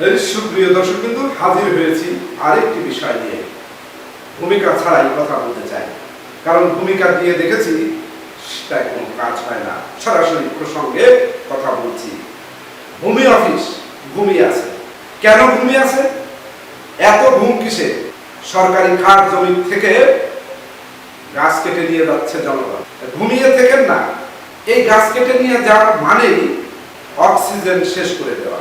সুপ্রিয় দর্শক কিন্তু হাজির হয়েছি আরেকটি বিষয় নিয়ে। ভূমিকা ছাড়াই কথা বলতে চাই। কারণ ভূমিকা দিয়ে দেখেছি সেটা কোনো কাজ হয় না। সরাসরি প্রসঙ্গে কথা বলছি। ভূমি অফিস ঘুমিয়ে আছে। কেন ঘুমিয়ে আছে? এত ঘুম কিসে? সরকারি খাট জমি থেকে গাছ কেটে নিয়ে যাচ্ছে জনগণ। ঘুমিয়ে থেকেন না। এই গাছ কেটে নিয়ে যাওয়ার মানেই অক্সিজেন শেষ করে দেওয়া।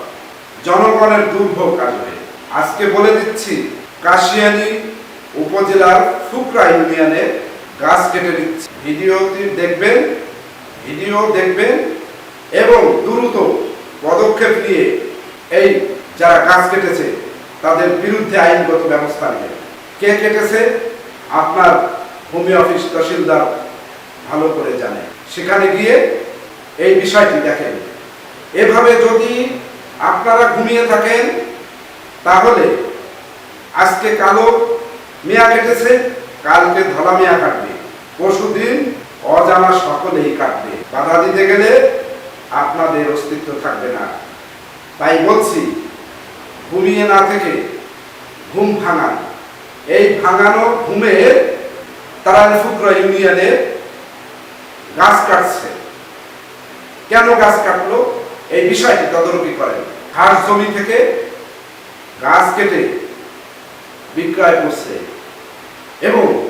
জনগণের দুর্ভোগ আসবে আজকে বলে দিচ্ছি, কাশিয়ানী উপজেলার ফুকরা ইউনিয়নে গাছ কেটে দিচ্ছে। ভিডিওটি দেখবেন, ভিডিও দেখবেন এবং দ্রুত পদক্ষেপ নিয়ে এই যারা গাছ কেটেছে, তাদের বিরুদ্ধে আইনগত ব্যবস্থা নেবেন কে কেটেছে? আপনার ভূমি অফিস তহসিলদার ভালো করে জানে। সেখানে গিয়ে এই বিষয়টি দেখেন। এভাবে যদি আপনারা ঘুমিয়ে থাকেন, তাহলে আজকে কালো মেয়া কেটেছে, কালকে ধরা মেয়া কাটবে। পরশুদিন অজানা সকলেই কাটবে। বাধা দিতে গেলে আপনাদের অস্তিত্ব থাকবে না। তাই বলছি, ঘুমিয়ে না থেকে ঘুম ভাঙান। এই ভাঙানো ঘুমে তারা ফুকরা ইউনিয়নে গাছ কাটছে। কেন গাছ কাটলো? এই বিষয়টি তদারকি করেন। ঘাস জমি থেকে গাছ কেটে বিক্রয় করছে। এবং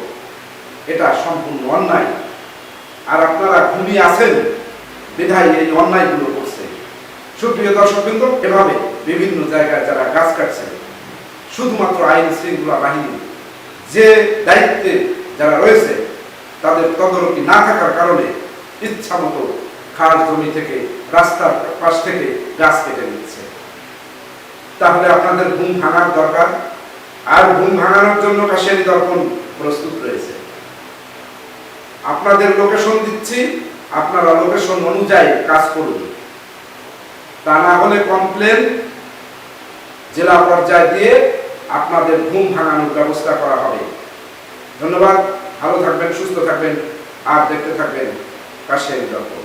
এটা সম্পূর্ণ অন্যায়। আর আপনারা ঘুমিয়ে আছেন, বিধায় এই অন্যায়গুলো করছে। সুপ্রিয় দর্শক কিন্তু এভাবে বিভিন্ন জায়গায় যারা গাছ কাটছে, শুধুমাত্র আইন শৃঙ্খলা বাহিনী, যে দায়িত্বে যারা রয়েছে, তাদের তদারকি না থাকার কারণে ইচ্ছা মতো খাস জমি থেকে, রাস্তার পাশ থেকে গাছ কেটে নিচ্ছে। তাহলে আপনাদের ঘুম ভাঙার দরকার? আর ঘুম ভাঙানোর জন্য কাশিয়ারি দর্পণ প্রস্তুত রয়েছে। আপনাদের লোকেশন দিচ্ছি, আপনারা লোকেশন অনুযায়ী কাজ করুন। তা না হলে কমপ্লেন জেলা পর্যায়ে দিয়ে আপনাদের ঘুম ভাঙানোর ব্যবস্থা করা হবে। ধন্যবাদ, ভালো থাকবেন, সুস্থ থাকবেন, আর দেখতে থাকবেন কাশিয়ারি দর্পণ।